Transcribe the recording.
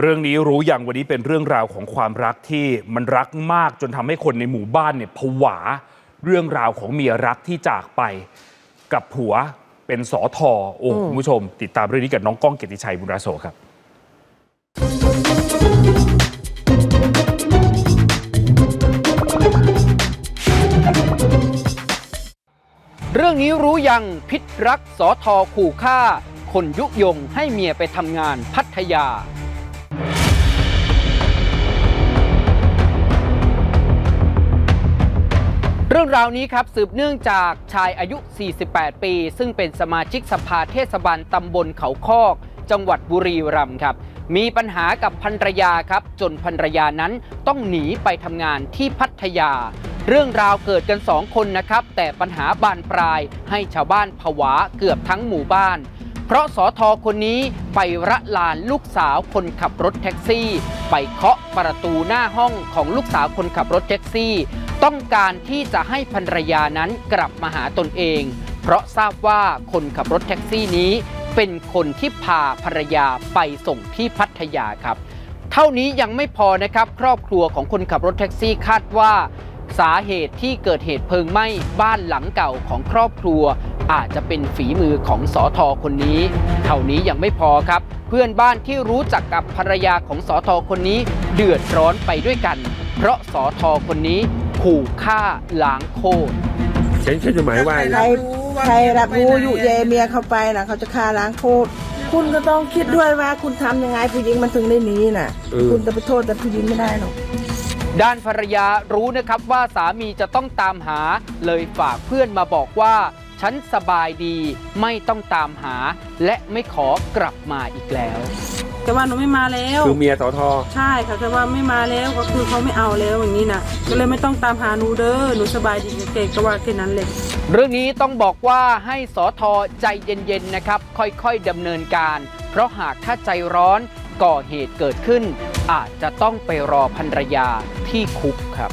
เรื่องนี้รู้อย่างวันนี้เป็นเรื่องราวของความรักที่มันรักมากจนทำให้คนในหมู่บ้านเนี่ยผวา เรื่องราวของเมียรักที่จากไปกับผัวเป็นสอทอโอ้คุณผู้ชม ติดตามเรื่องนี้กับน้องก้องเกียรติชัยบุญราโสครับเรื่องนี้รู้ยังพิษรักสอทอขู่ฆ่า คนยุยงให้เมียไปทำงานพัทยา รื่องราวนี้ครับสืบเนื่องจากชายอายุ 48 ปี ซึ่งเป็นสมาชิกสภาเทศบาลตำบลเขาคอก จังหวัดบุรีรัมย์ครับ มีปัญหากับภรรยาครับ จนภรรยานั้นต้องหนีไปทำงานที่พัทยา เรื่องราวเกิดกันสองคนนะครับ แต่ปัญหาบานปลายให้ชาวบ้านผวาเกือบทั้งหมู่บ้าน เพราะสอทอคนนี้ไประลานลูกสาวคนขับรถแท็กซี่ ไปเคาะประตูหน้าห้องของลูกสาวคนขับรถแท็กซี่ ต้องการที่จะให้ภรรยานั้นกลับมาหาตนเอง เพราะทราบว่าคนขับรถแท็กซี่นี้ เป็นคนที่พาภรรยาไปส่งที่พัทยาครับ เท่านี้ยังไม่พอนะครับ ครอบครัวของคนขับรถแท็กซี่คาดว่า สาเหตุที่เกิดเหตุเพลิงไหม้บ้านหลังเก่าของครอบครัว อาจจะเป็นฝีมือของสอทอคนนี้ เท่านี้ยังไม่พอครับ เพื่อนบ้านที่รู้จักกับภรรยาของสอทอคนนี้ เดือดร้อนไปด้วยกัน เพราะสอทอคนนี้ ขู่ฆ่าล้างโคตรฉันฉันจะหมายว่าใครใครรับรู้อยู่เยเมียเขาไปนะเขาจะฆ่าล้างโคตรคุณก็ต้องคิดด้วยว่าคุณทำยังไงผู้หญิงมันถึงได้หนีน่ะเออคุณจะไปโทษแต่ผู้หญิงไม่ได้หรอกด้านภรรยารู้นะครับว่าสามีจะต้องตามหา เลยฝากเพื่อนมาบอกว่า ฉันสบายดีไม่ต้องตามหา และไม่ขอกลับมาอีกแล้ว แต่ว่าหนูไม่มาแล้ว คือเมียสอทอใช่ค่ะแต่ว่าไม่มาแล้วก็คือเขาไม่เอาแล้วอย่างนี้นะก็เลยไม่ต้องตามหาหนูเด้อหนูสบายดีกับเก่งก็ว่าแค่นั้นเลยเรื่องนี้ต้องบอกว่าให้สอทอใจเย็นๆนะครับ ค่อยๆดำเนินการ เพราะหากถ้าใจร้อนก่อเหตุเกิดขึ้น อาจจะต้องไปรอภรรยาที่คุกครับ